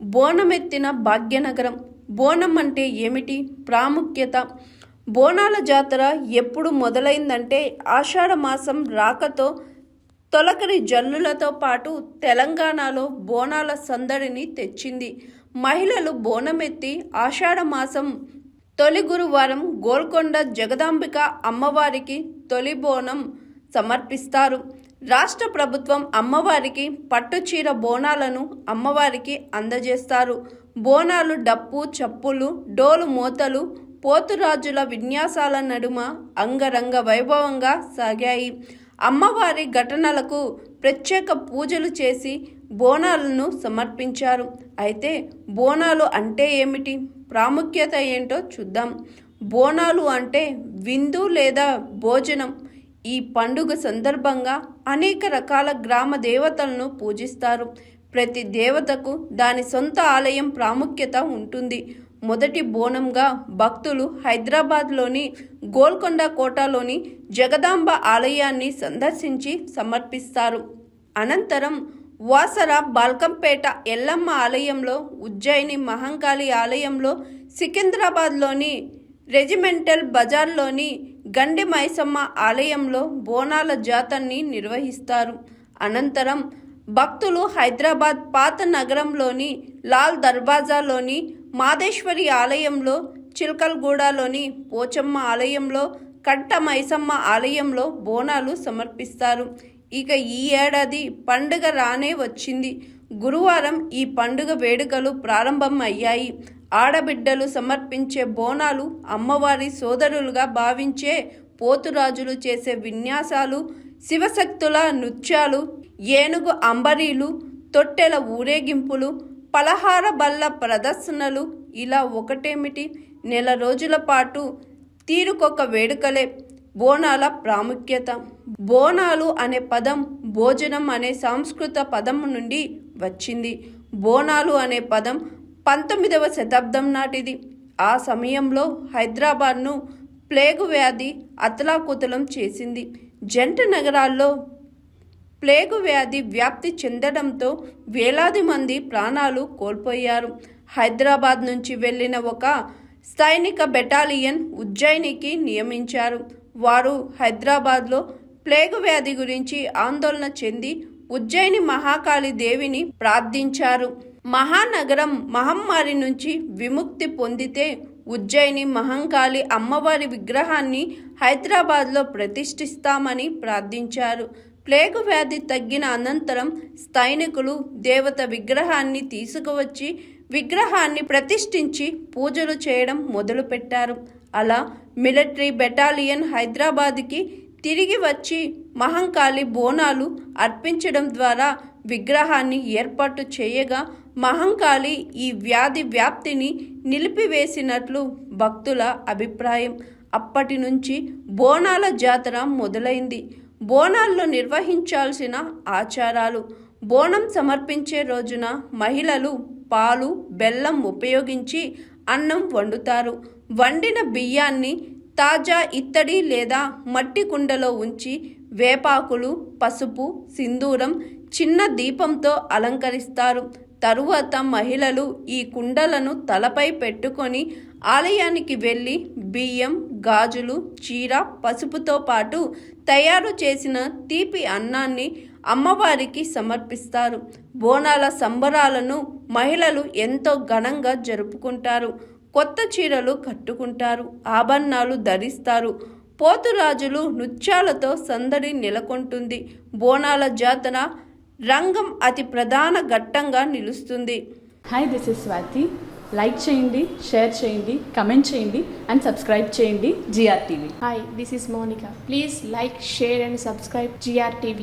బోనమెత్తిన భాగ్యనగరం. బోనం అంటే ఏమిటి? ప్రాముఖ్యత. బోనాల జాతర ఎప్పుడు మొదలైందంటే ఆషాఢ మాసం రాకతో తొలకరి జల్లులతో పాటు తెలంగాణలో బోనాల సందడిని తెచ్చింది. మహిళలు బోనమెత్తి ఆషాఢ మాసం తొలి గురువారం గోల్కొండ జగదాంబిక అమ్మవారికి తొలి బోనం సమర్పిస్తారు. రాష్ట్ర ప్రభుత్వం అమ్మవారికి పట్టుచీర బోనాలను అమ్మవారికి అందజేస్తారు. బోనాలు డప్పు చప్పులు డోలు మోతలు పోతురాజుల విన్యాసాల నడుమ అంగరంగ వైభవంగా సాగాయి. అమ్మవారి ఘటనలకు ప్రత్యేక పూజలు చేసి బోనాలను సమర్పించారు. అయితే బోనాలు అంటే ఏమిటి? ప్రాముఖ్యత ఏంటో చూద్దాం. బోనాలు అంటే విందు లేదా భోజనం. ఈ పండుగ సందర్భంగా అనేక రకాల గ్రామ దేవతలను పూజిస్తారు. ప్రతి దేవతకు దాని సొంత ఆలయం ప్రాముఖ్యత ఉంటుంది. మొదటి బోనంగా భక్తులు హైదరాబాద్లోని గోల్కొండ కోటలోని జగదాంబ ఆలయాన్ని సందర్శించి సమర్పిస్తారు. అనంతరం వాసర బాల్కంపేట ఎల్లమ్మ ఆలయంలో ఉజ్జయిని మహంకాళి ఆలయంలో సికింద్రాబాద్లోని రెజిమెంటల్ బజార్లోని గండి మైసమ్మ ఆలయంలో బోనాల జాతరని నిర్వహిస్తారు. అనంతరం భక్తులు హైదరాబాద్ పాత నగరంలోని లాల్ దర్వాజాలోని మాదేశ్వరి ఆలయంలో చిల్కల్గూడలోని పోచమ్మ ఆలయంలో కట్ట మైసమ్మ ఆలయంలో బోనాలు సమర్పిస్తారు. ఇక ఈ ఏడాది పండుగ రానే వచ్చింది. గురువారం ఈ పండుగ వేడుకలు ప్రారంభం అయ్యాయి ఆడబిడ్డలు సమర్పించే బోనాలు అమ్మవారి సోదరులుగా భావించే పోతురాజులు చేసే విన్యాసాలు శివశక్తుల నృత్యాలు ఏనుగు అంబరీలు తొట్టెల ఊరేగింపులు పలహార బల్ల ప్రదర్శనలు ఇలా ఒకటేమిటి? నెల రోజుల పాటు తీరుకొక వేడుకలే. బోనాల ప్రాముఖ్యత. బోనాలు అనే పదం భోజనం అనే సంస్కృత పదం నుండి వచ్చింది. బోనాలు అనే పదం పంతొమ్మిదవ శతాబ్దం నాటిది. ఆ సమయంలో హైదరాబాద్ను ప్లేగు వ్యాధి అతలాకుతలం చేసింది. జంట నగరాల్లో ప్లేగు వ్యాధి వ్యాప్తి చెందడంతో వేలాది మంది ప్రాణాలు కోల్పోయారు. హైదరాబాద్ నుంచి వెళ్ళిన ఒక సైనిక బెటాలియన్ ఉజ్జయినికి నియమించారు. వారు హైదరాబాద్లో ప్లేగు వ్యాధి గురించి ఆందోళన చెంది ఉజ్జయిని మహాకాళి దేవిని ప్రార్థించారు. మహానగరం మహమ్మారి నుంచి విముక్తి పొందితే ఉజ్జయిని మహంకాళి అమ్మవారి విగ్రహాన్ని హైదరాబాద్లో ప్రతిష్ఠిస్తామని ప్రార్థించారు. ప్లేగు వ్యాధి తగ్గిన అనంతరం స్థైనికులు దేవత విగ్రహాన్ని తీసుకువచ్చి విగ్రహాన్ని ప్రతిష్ఠించి పూజలు చేయడం మొదలుపెట్టారు. అలా మిలిటరీ బెటాలియన్ హైదరాబాద్కి తిరిగి వచ్చి మహంకాళి బోనాలు అర్పించడం ద్వారా విగ్రహాన్ని ఏర్పాటు చేయగా మహంకాళి ఈ వ్యాధి వ్యాప్తిని నిలిపివేసినట్లు భక్తుల అభిప్రాయం. అప్పటి నుంచి బోనాల జాతర మొదలైంది. బోనాల్లో నిర్వహించాల్సిన ఆచారాలు. బోనం సమర్పించే రోజున మహిళలు పాలు బెల్లం ఉపయోగించి అన్నం వండుతారు. వండిన బియ్యాన్ని తాజా ఇత్తడి లేదా మట్టి కుండలో ఉంచి వేపాకులు పసుపు సింధూరం చిన్న దీపంతో అలంకరిస్తారు. తరువాత మహిళలు ఈ కుండలను తలపై పెట్టుకొని ఆలయానికి వెళ్ళి బియ్యం గాజులు చీర పసుపుతో పాటు తయారు చేసిన తీపి అన్నాన్ని అమ్మవారికి సమర్పిస్తారు. బోనాల సంబరాలను మహిళలు ఎంతో ఘనంగా జరుపుకుంటారు. కొత్త చీరలు కట్టుకుంటారు ఆభరణాలు ధరిస్తారు. పోతురాజులు నృత్యాలతో సందడి నెలకొంటుంది. బోనాల జాతర రంగం అతి ప్రధాన ఘట్టంగా నిలుస్తుంది hi this is Swathi like చేయండి షేర్ చేయండి కమెంట్ చేయండి అండ్ సబ్స్క్రైబ్ చేయండి GR TV Hi, this is Monica. Please like, share, and subscribe GRTV.